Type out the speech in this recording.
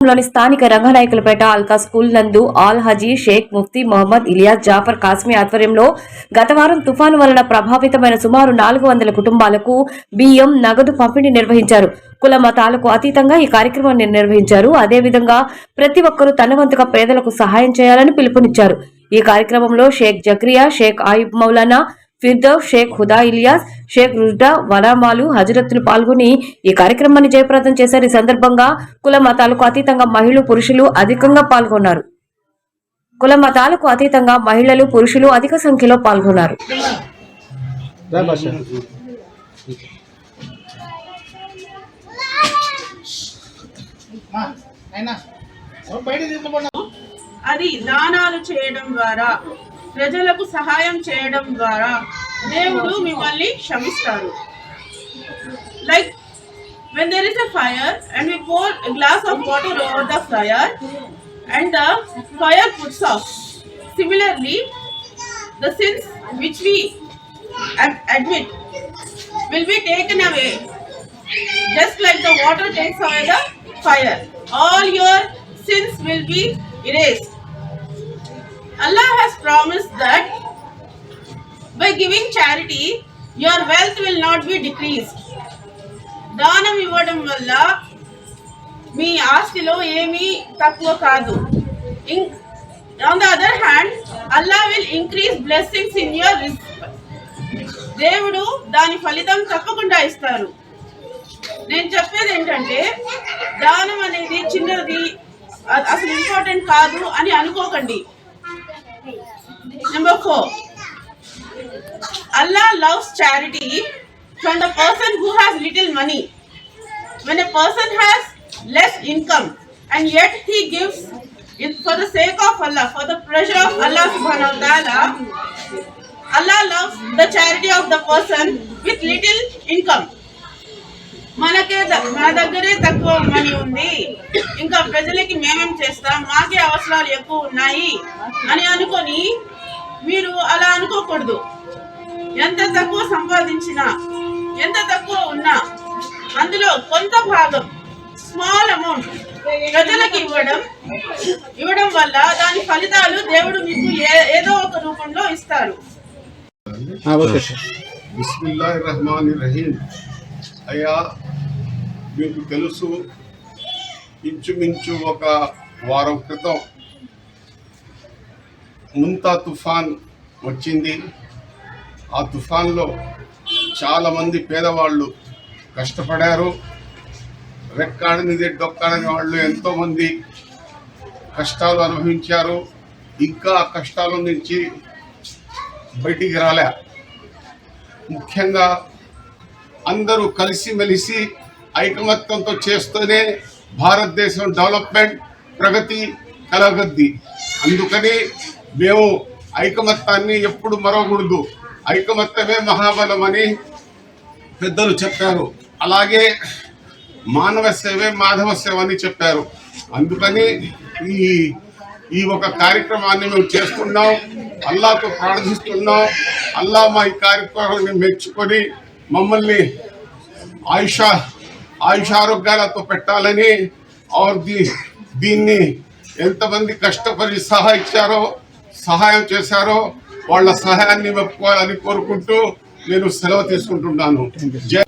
లోని స్థానిక రంగనాయకులపేట అల్కా స్కూల్ నందు ఆల్ హజీ షేక్ ముఫ్తీ మొహమ్మద్ ఇలియాస్ జాఫర్ కాస్మీ ఆధ్వర్యంలో గత వారం తుఫాను వలన ప్రభావితమైన సుమారు నాలుగు వందల కుటుంబాలకు బియ్యం నగదు పంపిణీ నిర్వహించారు. కుల మతాలకు అతీతంగా ఈ కార్యక్రమాన్ని నిర్వహించారు. అదేవిధంగా ప్రతి ఒక్కరూ తనవంతుగా పేదలకు సహాయం చేయాలని పిలుపునిచ్చారు. ఈ కార్యక్రమంలో షేక్ జక్రియా షేక్ ఆయుబ్ మౌలానా ఫిర్దౌస్ షేక్ హుదా ఇలియాస్ షేక్ రుజ్డా వలామాలు హజరత్లు పాల్గొని ఈ కార్యక్రమాన్ని జయప్రదం చేశారు. ఈ సందర్భంగా కుల మతాలకు అతీతంగా మహిళలు పురుషులు అధికంగా పాల్గొన్నారు. కుల మతాలకు అతీతంగా మహిళలు పురుషులు అధిక సంఖ్యలో పాల్గొన్నారు. అది దానాలు చేయడం ద్వారా ప్రజలకు సహాయం చేయడం ద్వారా దేవుడు మిమ్మల్ని క్షమిస్తారు like when there is a fire and we pour a glass of water over the fire and the fire puts off similarly the sins which we ad- admit will be taken away just like the water takes away the fire. All your sins will be erased. Allah has promised that by giving charity, your wealth will not be decreased. దానం ఇవ్వడం వల్ల మీ ఆస్తిలో ఏమీ తక్కువ కాదు. On the other hand Allah will increase blessings in your దేవుడు దాని ఫలితం తప్పకుండా ఇస్తారు. నేను చెప్పేది ఏంటంటే దానం అనేది చిన్నది అసలు ఇంపార్టెంట్ కాదు అని అనుకోకండి. Number four Allah loves charity from the person who has little money when a person has less income and at he gives for the sake of Allah for the pleasure of Allah Subhan Allah loves the charity of the person with little income మనకే మా దగ్గరే తక్కువ money ఉంది. ఇంకా ప్రజలకి మేమేం చేస్తాం? మాకే అవసరాలు ఎక్కువ ఉన్నాయి అని అనుకొని మీరు అలా అనుకోకూడదు. ఎంత తక్కువ సంపాదించినా ఎంత తక్కువ ఉన్నా అందులో కొంత భాగం స్మాల్ అమౌంట్ ప్రజలకు ఇవ్వడం ఇవ్వడం వల్ల దాని ఫలితాలు దేవుడు మీకు ఏ- ఏదో ఒక రూపంలో ఇస్తారు. అయ్యా మీకు తెలుసు ఇంచుమించు ఒక వారం క్రితం ముంతా తుఫాన్ వచ్చింది. ఆ తుఫాన్లో చాలామంది పేదవాళ్ళు కష్టపడారు. రెక్కాడనిది డొక్కాడని వాళ్ళు ఎంతోమంది కష్టాలు అనుభవించారు. ఇంకా ఆ కష్టాల నుంచి బయటికి రాలే. ముఖ్యంగా అందరూ కలిసిమెలిసి ఐకమత్యంతో చేస్తూనే భారతదేశం డెవలప్మెంట్ ప్రగతి కలగద్ది. అందుకని మేము ఐకమత్యాన్ని ఎప్పుడు మరవకూడదు. ఐకమత్యమే మహాబలం అని పెద్దలు చెప్పారు. అలాగే మానవ సేవే మాధవ సేవ అని చెప్పారు. అందుకని ఈ ఈ ఒక కార్యక్రమాన్ని మేము చేస్తున్నాం. అల్లాతో ప్రార్థిస్తున్నాం. అల్లా మా ఈ కార్యక్రమాన్ని మెచ్చుకొని మమ్మల్ని ఆయుష ఆయుషారోగ్యాలతో పెట్టాలని ఆర్ దీన్ని ఎంతమంది కష్టపడి సహా ఇచ్చారో సహాయం చేశారో వాళ్ళ సహాయాన్ని మెప్పుకోవాలని కోరుకుంటూ నేను సెలవు తీసుకుంటున్నాను. జై